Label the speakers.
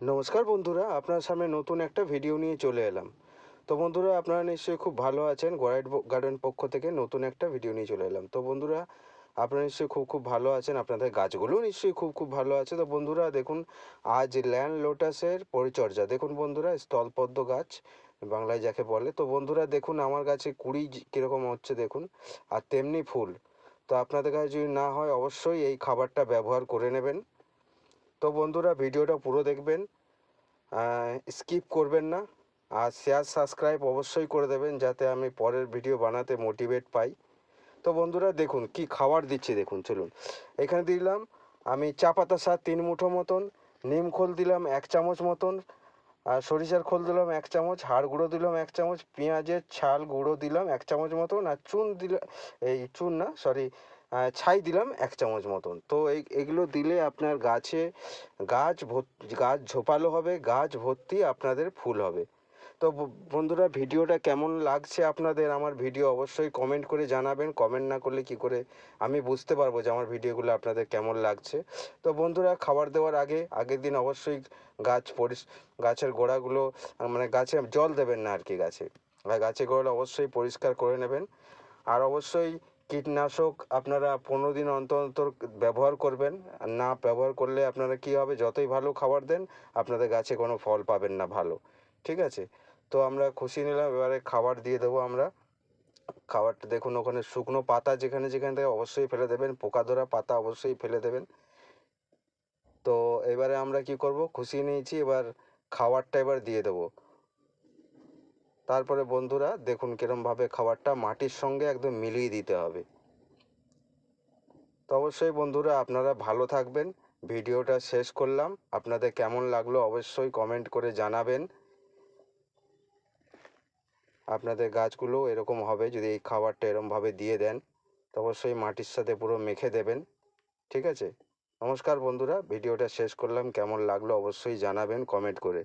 Speaker 1: নমস্কার বন্ধুরা, আপনার সামনে নতুন একটা ভিডিও নিয়ে চলে এলাম। তো বন্ধুরা, আপনারা নিশ্চয়ই খুব ভালো আছেন গড়াইট গার্ডেন পক্ষ থেকে নতুন একটা ভিডিও নিয়ে চলে এলাম। তো বন্ধুরা, আপনারা নিশ্চয়ই খুব খুব ভালো আছেন, আপনাদের গাছগুলোও নিশ্চয়ই খুব খুব ভালো আছে। তো বন্ধুরা, দেখুন, আজ ল্যান্ড লোটাসের পরিচর্যা। দেখুন বন্ধুরা স্থলপদ্ম গাছ, বাংলায় যাকে বলে। তো বন্ধুরা, দেখুন, আমার গাছে কুড়ি কীরকম হচ্ছে দেখুন, আর তেমনি ফুল। তো আপনাদের কাছে যদি না হয়, অবশ্যই এই খাবারটা ব্যবহার করে নেবেন। তো বন্ধুরা ভিডিওটা পুরো দেখবেন। স্কিপ করবেন না। আর শেয়ার সাবস্ক্রাইব অবশ্যই করে দেবেন যাতে আমি পরের ভিডিও বানাতে মোটিভেট পাই। তো বন্ধুরা দেখুন কি খাবার দিচ্ছি, দেখুন, চলুন। এখানে দিলাম আমি চা পাতা সার তিন মুঠো মতন, নিম খোল দিলাম এক চামচ মতন, আর সরিষার খোল দিলাম এক চামচ, হাড় গুঁড়ো দিলাম এক চামচ, পেঁয়াজের ছাল গুঁড়ো দিলাম এক চামচ মতন, আর চুন দিলাম এই চুন না সরি ছাই দিলাম এক চামচ মতন। তো এই, এগুলো দিলে আপনার গাছে গাছ গাছ ঝোপালো হবে, গাছ ভর্তি আপনাদের ফুল হবে। তো বন্ধুরা ভিডিওটা কেমন লাগছে আপনাদের আমার ভিডিও অবশ্যই কমেন্ট করে জানাবেন। কমেন্ট না করলে কি করে আমি বুঝতে পারব যে আমার ভিডিওগুলো আপনাদের কেমন লাগছে। তো বন্ধুরা খাবার দেওয়ার আগে, আগের দিন অবশ্যই গাছ পরিস, গাছের গোড়াগুলো মানে গাছে জল দেবেন না আর কি গাছে। গাছের গোড়া অবশ্যই পরিষ্কার করে নেবেন। আর অবশ্যই কীটনাশক আপনারা পনেরো দিন অন্তর অন্তর ব্যবহার করবেন। আর না ব্যবহার করলে আপনারা কী হবে? যতই ভালো খাবার দেন, আপনাদের গাছে কোনো ফল পাবেন না ভালো। ঠিক আছে? তো আমরা খুশি নিলাম, এবারে খাবার দিয়ে দেবো আমরা। খাবারটা দেখুন, ওখানে শুকনো পাতা যেখানে যেখানে থেকে অবশ্যই ফেলে দেবেন, পোকা ধরা পাতা অবশ্যই ফেলে দেবেন। তো এবারে আমরা কি করব? খুশি নিয়েছি, এবার খাবারটা এবার দিয়ে দেবো। তারপরে বন্ধুরা দেখুন কিরমভাবে খাবারটা মাটির সঙ্গে একদম মিলিয়ে দিতে হবে। তো অবশ্যই বন্ধুরা আপনারা ভালো থাকবেন। ভিডিওটা শেষ করলাম। আপনাদের কেমন লাগল অবশ্যই কমেন্ট করে জানাবেন। আপনাদের গাছগুলো এরকম হবে যদি এই খাবারটা এরমভাবে দিয়ে দেন, তো অবশ্যই মাটির সাথে পুরো মেখে দেবেন। ঠিক আছে? নমস্কার বন্ধুরা, ভিডিওটা শেষ করলাম। কেমন লাগল অবশ্যই জানাবেন কমেন্ট করে।